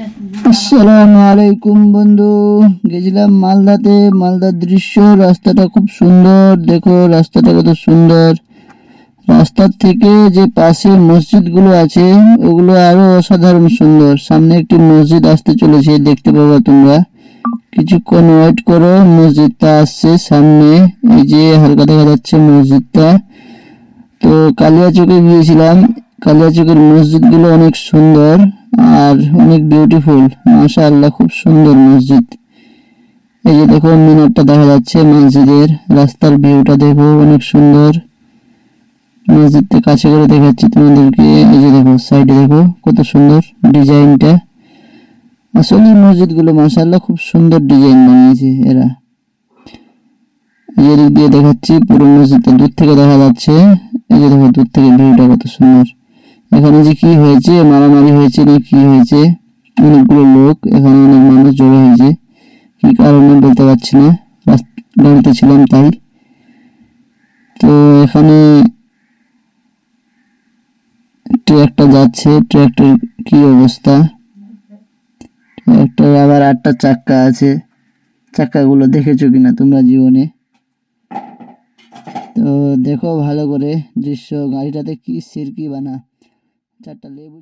আসসালামু আলাইকুম বন্ধু। গেছিলাম মালদাতে। মালদার দৃশ্য, রাস্তাটা খুব সুন্দর। দেখো, রাস্তাটা কত সুন্দর। রাস্তার থেকে যে পাশে মসজিদগুলো আছে, ওগুলো আরও অসাধারণ সুন্দর। সামনে একটি মসজিদ আসতে চলেছে, দেখতে পাবে তোমরা। কিছুক্ষণ ওয়েট করো, মসজিদটা আসছে সামনে। এই যে হালকা দেখা যাচ্ছে মসজিদটা। তো কালিয়াচকে গিয়েছিলাম কালিয়াচকের মসজিদগুলো অনেক সুন্দর আর অনেক বিউটিফুল মাশাআল্লাহ, খুব সুন্দর মসজিদ। এই যে দেখো মিনারটা দেখা যাচ্ছে, মসজিদের রাস্তার ভিউটা দেখো, অনেক সুন্দর। মসজিদটা কাছে করে দেখাচ্ছি তোমাদেরকে। এই যে দেখো সাইডে দেখো, কত সুন্দর ডিজাইনটা। আসলে মসজিদগুলো মাশাআল্লাহ খুব সুন্দর ডিজাইন বানিয়েছে এরা। এদিক দিয়ে দেখাচ্ছি, পুরো মসজিদটা দূর থেকে দেখা যাচ্ছে। এই যে দেখো, দূর থেকে ভিউটা কত সুন্দর। এখানে যে কি হয়েছে, মারামারি হয়েছে না কি হয়েছে, অনেকগুলো লোক, এখানে অনেক মানুষ জড়ো হয়েছে। কি কারণে বলতে পারছি না গাড়িতে ছিলাম তাই। তো এখানে ট্রাকটা যাচ্ছে ট্রাকটার কি অবস্থা? ট্রাকটার আবার আটটা চাক্কা আছে। চাক্কাগুলো দেখেছ কিনা তোমরা জীবনে? তো দেখো ভালো করে দৃশ্য, গাড়িটাতে কি সিরকি বানা। চারটা লেবু